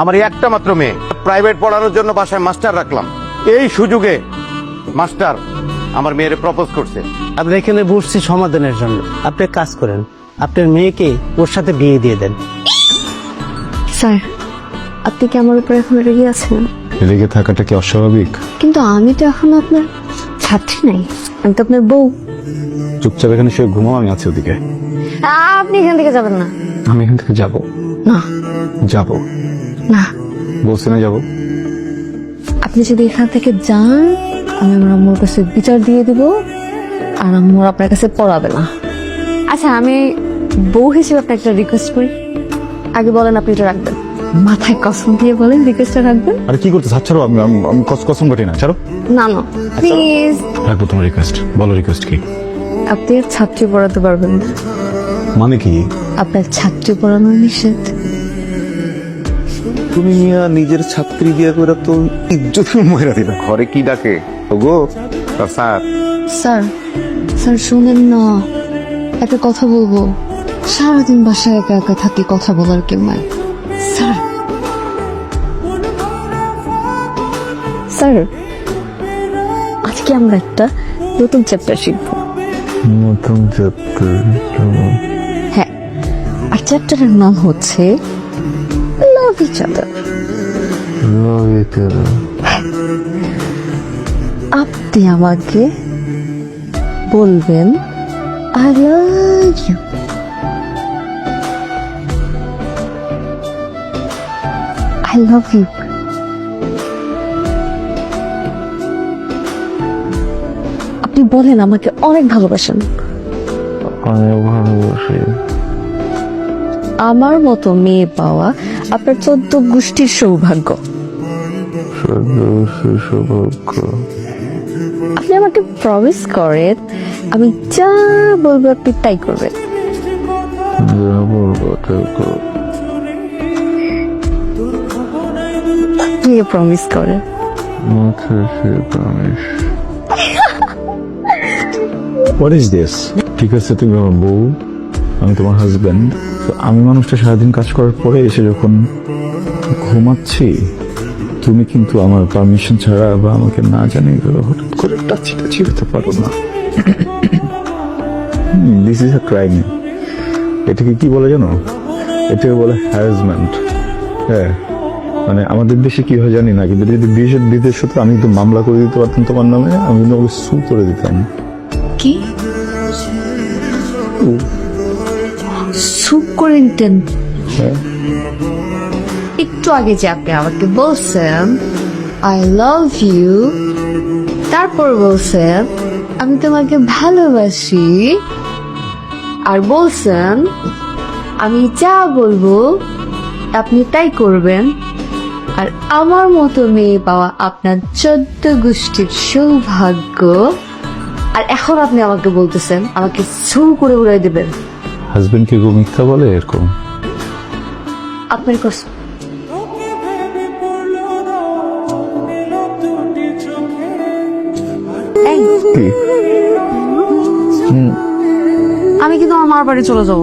আমার একটা মাত্র মেয়ে। প্রাইভেট পড়ানোর জন্য বাসায় মাস্টার রাখলাম। এই সুযোগে মাস্টার আমার মেয়েরে প্রপোজ করছে। আমরা এখানে বসছি সমাধানের জন্য। আপনি কাজ করেন আপনার মেয়েকে ওর সাথে বিয়ে দিয়ে দেন। স্যার আপনি কি আমার উপর এখন রেগে আছেন? রেগে থাকাটা কি অস্বাভাবিক? কিন্তু আমি তো এখন আপনার ছাত্রী নাই। আমি তো আপনার বউ। চুপচাপ এখানে শুয়ে ঘুমাও আমি আছি ওদিকে। আপনি এখান থেকে যাবেন না। আমি এখান থেকে যাব। না। যাব। না। বলছি না যাব। আপনি যদি এখান থেকে যান আমি আমার আম্মুর কাছে বিচার দিয়ে দিব আর আম্মুর আপনার কাছে পড়াবে না। আচ্ছা আমি বউ হিসেবে আপনাকে একটা রিকোয়েস্ট করি। আগে বলেন আপনি এটা রাখবেন। মাথায় কসম দিয়ে বলেন রিকোয়েস্টটা রাখবেন। আরে কি করতে ছাড়ো আমি আমি- আমি কস- কসম কাটি না ছাড়ো। না না। প্লিজ রাখব তোমার রিকোয়েস্ট বলো রিকোয়েস্ট কি? আপনি আর ছাত্রী পড়াতে পারবেন না। মানে কি? আপনার ছাত্রী পড়ানো নিষেধ। তুমি মিয়া নিজের ছাত্রী দিয়ে করে তো ইজ্জত মহিলা দিলা। ঘরে কি ডাকে? ওগো। স্যার। স্যার স্যার শুনেন না। একটা কথা বলব। সারাদিন বাসায় একা একা থাকি কথা বলার কেউ নাই। স্যার। স্যার আজকে আমরা একটা নতুন চ্যাপ্টার শিখব। নতুন চ্যাপ্টার হ্যাঁ আর চ্যাপ্টারের নাম হচ্ছে লাভ ইচ আদার আপনি আমাকে বলবেন I love you I love you আপনি বলেন আমাকে অনেক ভালোবাসেন। অনেক ভালোবাসি। আমার মতো মেয়ে পাওয়া আপনার চোদ্দ গোষ্ঠীর সৌভাগ্য। আপনি আমাকে প্রমিস করেন, আমি যা বলব আপনি তাই করবেন। ঠিক আছে, তুমি আমার বউ। আমি তোমার হাজব্যান্ড তো আমি মানুষটা সারাদিন কাজ করার পরে এসে যখন ঘুমাচ্ছি তুমি কিন্তু আমার পারমিশন ছাড়া বা আমাকে না জানিয়ে হঠাৎ করে টাচি টাচি হতে পারো না। দিস ইজ আ ক্রাইম এটাকে কি বলে জানো? এটাকে বলে হ্যারাসমেন্ট হ্যাঁ মানে আমাদের দেশে কি হয় জানি না কিন্তু যদি বিদেশে বিদেশ হতো আমি কিন্তু মামলা করে দিতে পারতাম তোমার নামে আমি কিন্তু ওকে সু করে দিতাম। কি? হ্যাঁ। একটু আগে যে আপনি আমাকে বলছেন আই লাভ ইউ তারপর বলছেন আমি তোমাকে ভালোবাসি। আর বলছেন আমি যা বলব আপনি তাই করবেন। আর আমার মতো মেয়ে পাওয়া আপনার চোদ্দ গোষ্ঠীর সৌভাগ্য। আর এখন আপনি আমাকে বলতেছেন আমাকে সু করে উড়াই দেবেন। হাজবেন্ড কি গো মিথ্যা বলে এরকম? আপনার আমি কিন্তু আমার মার বাড়ি চলে যাব।